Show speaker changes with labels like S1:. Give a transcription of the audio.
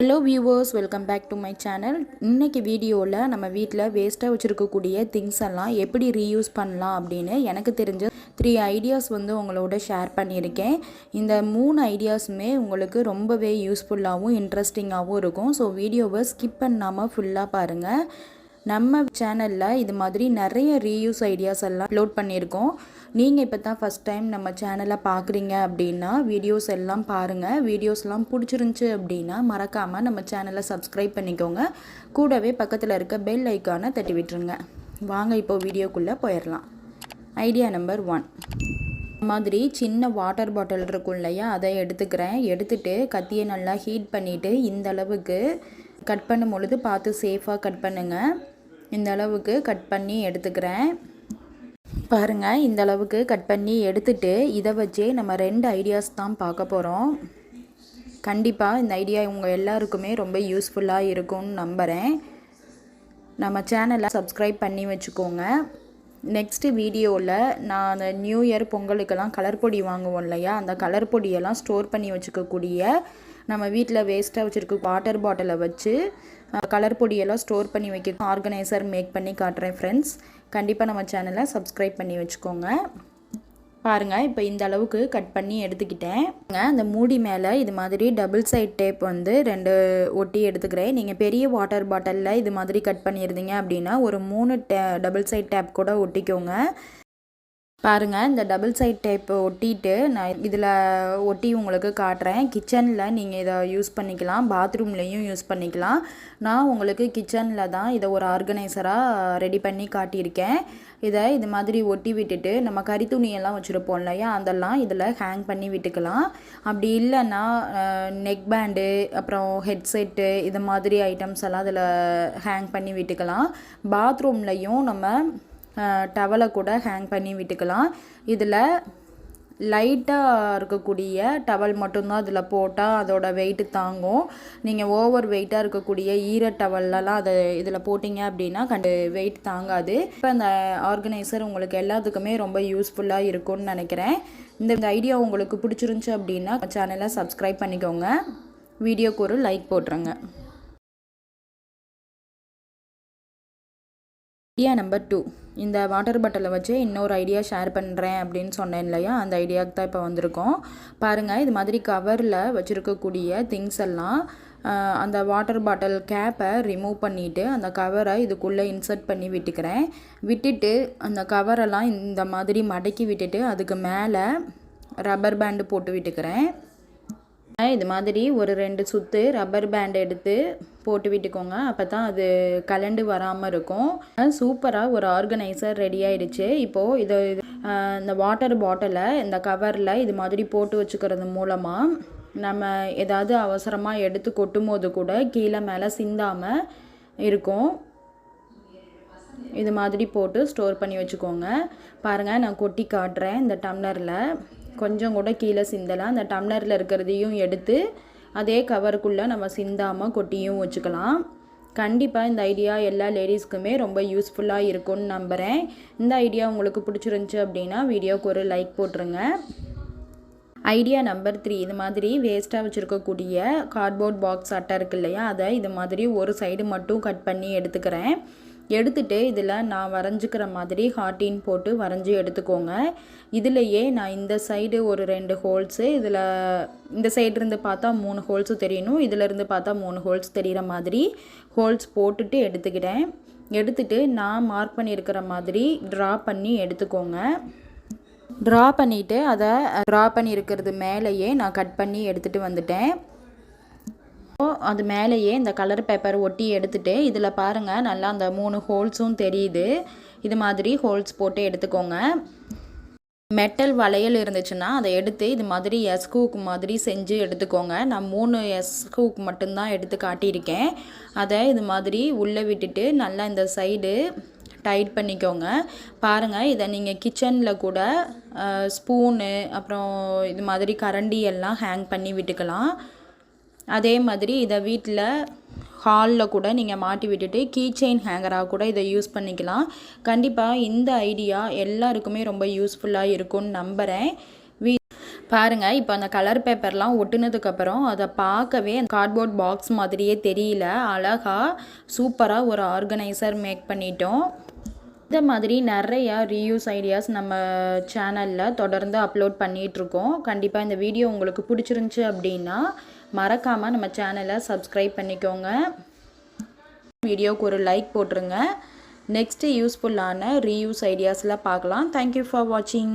S1: Hello viewers welcome back to my channel இன்றைக்கி வீடியோவில் நம்ம வீட்டில் வேஸ்ட்டாக வச்சுருக்கக்கூடிய திங்ஸ் எல்லாம் எப்படி ரீயூஸ் பண்ணலாம் அப்படின்னு எனக்கு தெரிஞ்ச த்ரீ ஐடியாஸ் வந்து உங்களோட ஷேர் பண்ணியிருக்கேன். இந்த மூணு ஐடியாஸுமே உங்களுக்கு ரொம்பவே யூஸ்ஃபுல்லாகவும் இன்ட்ரெஸ்டிங்காகவும் இருக்கும். ஸோ வீடியோவை ஸ்கிப் பண்ணாமல் ஃபுல்லாக பாருங்கள் நம்ம சேனலில் இது மாதிரி நிறைய ரீயூஸ் ஐடியாஸ் எல்லாம் அப்லோட் பண்ணியிருக்கோம். நீங்கள் இப்போ தான் ஃபஸ்ட் டைம் நம்ம சேனலை பார்க்குறீங்க அப்படின்னா வீடியோஸ் எல்லாம் பாருங்கள் வீடியோஸ்லாம் பிடிச்சிருந்துச்சி அப்படின்னா மறக்காமல் நம்ம சேனலை சப்ஸ்கிரைப் பண்ணிக்கோங்க. கூடவே பக்கத்தில் இருக்க பெல் ஐக்கானை தட்டி விட்டுருங்க. வாங்க இப்போ வீடியோக்குள்ளே போயிடலாம் ஐடியா நம்பர் ஒன் மாதிரி சின்ன வாட்டர் பாட்டில் இருக்கும் இல்லையா? அதை எடுத்துக்கிறேன். எடுத்துகிட்டு கத்தியை நல்லா ஹீட் பண்ணிவிட்டு இந்த அளவுக்கு கட் பண்ணும் பொழுது பார்த்து சேஃபாக கட் பண்ணுங்கள் இந்த அளவுக்கு கட் பண்ணி எடுத்துக்கிறேன். பாருங்கள் இந்த அளவுக்கு கட் பண்ணி எடுத்துட்டு இதை வச்சே நம்ம ரெண்டு ஐடியாஸ் தான் பார்க்க போகிறோம் கண்டிப்பாக இந்த ஐடியா உங்கள் எல்லாருக்குமே ரொம்ப யூஸ்ஃபுல்லாக இருக்கும்னு நம்புகிறேன் நம்ம சேனலை சப்ஸ்கிரைப் பண்ணி வச்சுக்கோங்க. நெக்ஸ்ட்டு வீடியோவில் நான் அந்த நியூ இயர் பொங்கலுக்கெல்லாம் கலர் பொடி வாங்குவோம் இல்லையா? அந்த கலர் பொடியெல்லாம் ஸ்டோர் பண்ணி வச்சுக்கக்கூடிய நம்ம வீட்டில் வேஸ்ட்டாக வச்சுருக்க வாட்டர் பாட்டிலை வச்சு கலர் பொடியெல்லாம் ஸ்டோர் பண்ணி வைக்க ஆர்கனைசர் மேக் பண்ணி காட்டுறேன் ஃப்ரெண்ட்ஸ் கண்டிப்பாக நம்ம சேனலை சப்ஸ்கிரைப் பண்ணி வச்சுக்கோங்க. பாருங்கள் இப்போ இந்த அளவுக்கு கட் பண்ணி எடுத்துக்கிட்டேன். அந்த மூடி மேலே இது மாதிரி டபுள் சைட் டேப் வந்து ரெண்டு ஒட்டி எடுத்துக்கிறேன். நீங்கள் பெரிய வாட்டர் பாட்டிலில் இது மாதிரி கட் பண்ணியிருந்தீங்க அப்படின்னா ஒரு மூணு டே டபுள் சைட் டேப் கூட ஒட்டிக்கோங்க. பாருங்கள் இந்த டபுள் சைட் டைப் ஒட்டிட்டு நான் இதில் ஒட்டி உங்களுக்கு காட்டுறேன். கிச்சனில் நீங்கள் இதை யூஸ் பண்ணிக்கலாம். பாத்ரூம்லேயும் யூஸ் பண்ணிக்கலாம். நான் உங்களுக்கு கிச்சனில் தான் இதை ஒரு ஆர்கனைசராக ரெடி பண்ணி காட்டியிருக்கேன். இதை இது மாதிரி ஒட்டி விட்டுட்டு நம்ம கறி துணியெல்லாம் வச்சுருப்போம் இல்லையா? அதெல்லாம் இதில் ஹேங் பண்ணி விட்டுக்கலாம். அப்படி இல்லைன்னா நெக் பேண்டு அப்புறம் ஹெட்செட்டு இது மாதிரி ஐட்டம்ஸ் எல்லாம் அதில் ஹேங் பண்ணி விட்டுக்கலாம். பாத்ரூம்லையும் நம்ம டவலை கூட ஹேங் பண்ணி விட்டுக்கலாம். இதில் லைட்டாக இருக்கக்கூடிய டவல் மட்டும்தான் அதில் போட்டால் அதோடய வெயிட்டு தாங்கும். நீங்கள் ஓவர் வெயிட்டாக இருக்கக்கூடிய ஈர டவல்லலாம் அதை இதில் போட்டிங்க அப்படின்னா கண்டு வெயிட் தாங்காது. இப்போ அந்த ஆர்கனைசர் உங்களுக்கு எல்லாத்துக்குமே ரொம்ப யூஸ்ஃபுல்லாக இருக்கும்னு நினைக்கிறேன். இந்த ஐடியா உங்களுக்கு பிடிச்சிருந்துச்சி அப்படின்னா சேனலை சப்ஸ்கிரைப் பண்ணிக்கோங்க. வீடியோக்கு ஒரு லைக் போட்டுருங்க. Idea number two. இந்த வாட்டர் பாட்டிலை வச்சு இன்னொரு ஐடியா ஷேர் பண்ணுறேன் அப்படின்னு சொன்னேன் இல்லையா? அந்த ஐடியாவுக்கு தான் இப்போ வந்திருக்கோம். பாருங்கள் இது மாதிரி கவரில் வச்சுருக்கக்கூடிய திங்ஸ் எல்லாம் அந்த வாட்டர் பாட்டில் கேப்பை ரிமூவ் பண்ணிவிட்டு அந்த கவரை இதுக்குள்ளே இன்சர்ட் பண்ணி விட்டுக்கிறேன். விட்டுட்டு அந்த கவரெல்லாம் இந்த மாதிரி மடக்கி விட்டுட்டு அதுக்கு மேலே ரப்பர் பேண்டு போட்டு விட்டுக்கிறேன். இது மாதிரி ஒரு ரெண்டு சுற்று ரப்பர் பேண்ட் எடுத்து போட்டு விட்டுக்கோங்க. அப்போ தான் அது கலண்டு வராமல் இருக்கும். சூப்பராக ஒரு ஆர்கனைசர் ரெடி ஆயிடுச்சு. இப்போது இது இந்த வாட்டர் பாட்டிலை இந்த கவரில் இது மாதிரி போட்டு வச்சுக்கிறது மூலமாக நம்ம ஏதாவது அவசரமாக எடுத்து கொட்டும் போது கூட கீழே மேலே சிந்தாமல் இருக்கும். இது மாதிரி போட்டு ஸ்டோர் பண்ணி வச்சுக்கோங்க. பாருங்கள் நான் கொட்டி காட்டுறேன் இந்த டம்ளரில் கொஞ்சம் கூட கீழே சிந்தலாம் அந்த டம்ளரில் இருக்கிறதையும் எடுத்து அதே கவருக்குள்ளே நம்ம சிந்தாமல் கொட்டியும் வச்சுக்கலாம். கண்டிப்பாக இந்த ஐடியா எல்லா லேடிஸ்க்குமே ரொம்ப யூஸ்ஃபுல்லாக இருக்கும்னு நம்புகிறேன் இந்த ஐடியா உங்களுக்கு பிடிச்சிருந்துச்சி அப்படின்னா வீடியோவுக்கு ஒரு லைக் போட்டுருங்க. ஐடியா நம்பர் த்ரீ இது மாதிரி வேஸ்ட்டாக வச்சுருக்கக்கூடிய கார்ட்போர்ட் பாக்ஸ் அட்டை இருக்கு இல்லையா? அதை இது மாதிரி ஒரு சைடு மட்டும் கட் பண்ணி எடுத்துக்கிறேன். எடுத்துகிட்டு இதில் நான் வரைஞ்சிக்கிற மாதிரி ஹார்டின் போட்டு வரைஞ்சி எடுத்துக்கோங்க. இதுலேயே நான் இந்த சைடு ஒரு ரெண்டு ஹோல்ஸு இதில் இந்த சைடு பார்த்தா மூணு ஹோல்ஸு தெரியணும் இதிலேருந்து பார்த்தா மூணு ஹோல்ஸ் தெரிகிற மாதிரி ஹோல்ஸ் போட்டுட்டு எடுத்துக்கிட்டேன். எடுத்துகிட்டு நான் மார்க் பண்ணியிருக்கிற மாதிரி ட்ரா பண்ணி எடுத்துக்கோங்க. ட்ரா பண்ணிவிட்டு அதை ட்ரா பண்ணியிருக்கிறது மேலேயே நான் கட் பண்ணி எடுத்துகிட்டு வந்துட்டேன். அது மேலேயே இந்த கலர் பேப்பர் ஒட்டி எடுத்துகிட்டு இதில் பாருங்கள் நல்லா அந்த மூணு ஹோல்ஸும் தெரியுது. இது மாதிரி ஹோல்ஸ் போட்டு எடுத்துக்கோங்க. மெட்டல் வளையல் இருந்துச்சுன்னா அதை எடுத்து இது மாதிரி எஸ்கூக் மாதிரி செஞ்சு எடுத்துக்கோங்க. நான் மூணு எஸ்கூக் மட்டும்தான் எடுத்து காட்டியிருக்கேன். அதை இது மாதிரி உள்ளே விட்டுட்டு நல்லா இந்த சைடு டைட் பண்ணிக்கோங்க. பாருங்கள் இதை நீங்கள் கிச்சனில் கூட ஸ்பூனு அப்புறம் இது மாதிரி கரண்டி எல்லாம் ஹேங் பண்ணி விட்டுக்கலாம். அதே மாதிரி இதை வீட்டில் ஹாலில் கூட நீங்கள் மாட்டி விட்டுட்டு கீ செயின் ஹேங்கராக கூட இதை யூஸ் பண்ணிக்கலாம். கண்டிப்பாக இந்த ஐடியா எல்லாருக்குமே ரொம்ப யூஸ்ஃபுல்லாக இருக்கும்னு நம்புகிறேன் வீ பாருங்கள் இப்போ அந்த கலர் பேப்பர்லாம் ஒட்டுனதுக்கப்புறம் அதை பார்க்கவே அந்த கார்ட்போர்ட் பாக்ஸ் மாதிரியே தெரியல. அழகாக சூப்பராக ஒரு ஆர்கனைசர் மேக் பண்ணிட்டோம். இந்த மாதிரி நிறையா ரீயூஸ் ஐடியாஸ் நம்ம சேனலில் தொடர்ந்து அப்லோட் பண்ணிகிட்ருக்கோம் கண்டிப்பாக இந்த வீடியோ உங்களுக்கு பிடிச்சிருந்துச்சி அப்படின்னா மறக்காமல் நம்ம சேனலை சப்ஸ்கிரைப் பண்ணிக்கோங்க. வீடியோவுக்கு ஒரு லைக் போட்டுருங்க. நெக்ஸ்ட்டு யூஸ்ஃபுல்லான ரீயூஸ் ஐடியாஸில் பார்க்கலாம். தேங்க்யூ ஃபார் வாட்சிங்